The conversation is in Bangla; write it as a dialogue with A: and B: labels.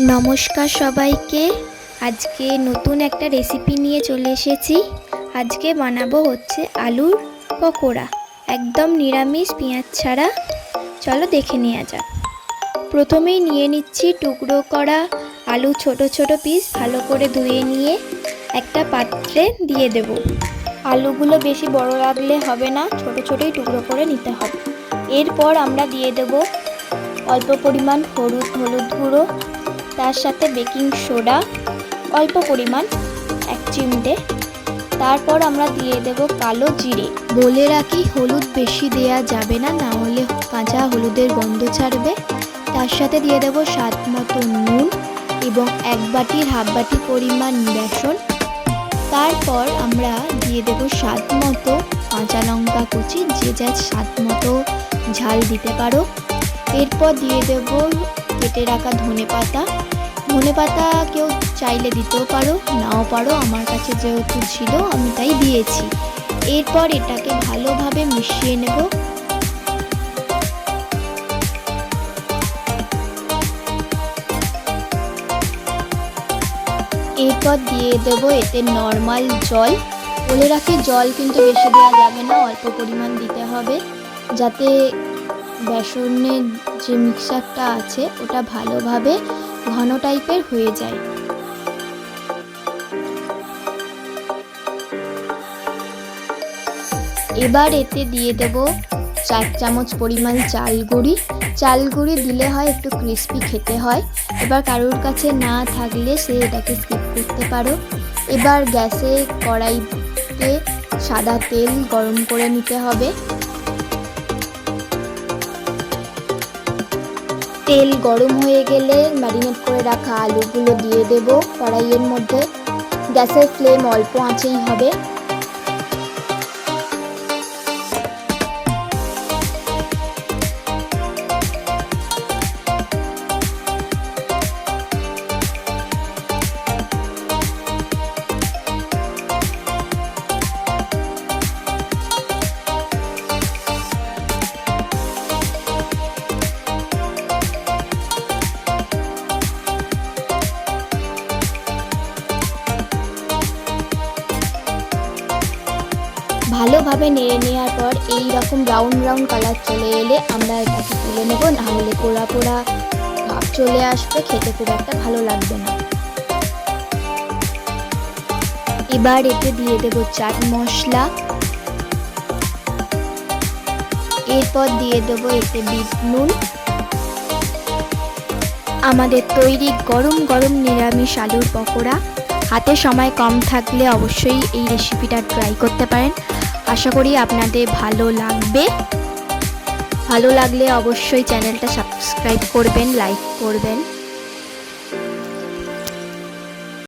A: নমস্কার সবাইকে। আজকে নতুন একটা রেসিপি নিয়ে চলে এসেছি। আজকে বানাবো হচ্ছে আলুর পকোড়া। একদম নিরামিষ, পেঁয়াজ ছাড়া। চলো দেখে নেওয়া যাক। প্রথমেই নিয়ে নিচ্ছি টুকরো করা আলু ছোট ছোট পিস ভালো করে ধুয়ে নিয়ে একটা পাত্রে দিয়ে দেব। আলুগুলো বেশি বড় লাগলে হবে না, ছোট ছোটোই টুকরো করে নিতে হবে। এরপর আমরা দিয়ে দেব অল্প পরিমাণ হলুদ হলুদ গুঁড়ো তার সাথে বেকিং সোডা, অল্প পরিমাণ, এক চিমটে। তারপর আমরা দিয়ে দেব কালো জিরে। বলে রাখি, হলুদ বেশি দেয়া যাবে না না হলে কাঁচা হলুদের গন্ধ ছাড়বে। তার সাথে দিয়ে দেব স্বাদ মতো নুন এবং এক বাটির হাফ বাটি পরিমাণ বেসন। তারপর আমরা দিয়ে দেব স্বাদ মতো কাঁচা লঙ্কা কুচি, যে যার স্বাদ মতো ঝাল দিতে পারো। এরপর দিয়ে দেব কেটে রাখা ধনে পাতা। ধনে পাতা কেউ চাইলে দিতেও পারো, নাও পারো, আমার কাছে যেহেতু ছিল, আমি তাই দিয়েছি। এরপর এটাকে ভালোভাবে মিশিয়ে নেব। এরপর দিয়ে দেবো এতে নর্মাল জল। বলে রাখি, জল কিন্তু বেশি দেওয়া যাবে না, অল্প পরিমাণ দিতে হবে। যাতে বেসনের যে মিক্সারটা আছে, ওটা ভালোভাবে ঘন টাইপের হয়ে যায়। এবার এতে দিয়ে দেব চার চামচ পরিমাণ চাল গুঁড়ি। চাল গুঁড়ি দিলে হয় একটু ক্রিস্পি খেতে হয়। এবার কারোর কাছে না থাকলে সে এটাকে স্কিপ করতে পারো। এবার গ্যাসে কড়াইতে সাদা তেল গরম করে নিতে হবে। তেল গরম হয়ে গেলে ম্যারিনেট করে রাখা আলুগুলো দিয়ে দেব কড়াইয়ের মধ্যে। গ্যাসের ফ্লেম অল্প আঁচেই হবে। ভালোভাবে নেড়ে নেওয়ার পর এই রকম ব্রাউন ব্রাউন কালার চলে এলে আমরা এটাকে তুলে নেব, নাহলে পোড়া পোড়া ভাব চলে আসবে, খেতে খুব একটা ভালো লাগবে না। এবার এতে দিয়ে দেব চাট মশলা। এরপর দিয়ে দেবো এতে বিট নুন। আমাদের তৈরি গরম গরম নিরামিষ আলুর পকোড়া। হাতে সময় কম থাকলে অবশ্যই এই রেসিপিটা ট্রাই করতে পারেন। আশা করি আপনাদের ভালো লাগবে। ভালো লাগলে অবশ্যই চ্যানেলটা সাবস্ক্রাইব করবেন লাইক করবেন।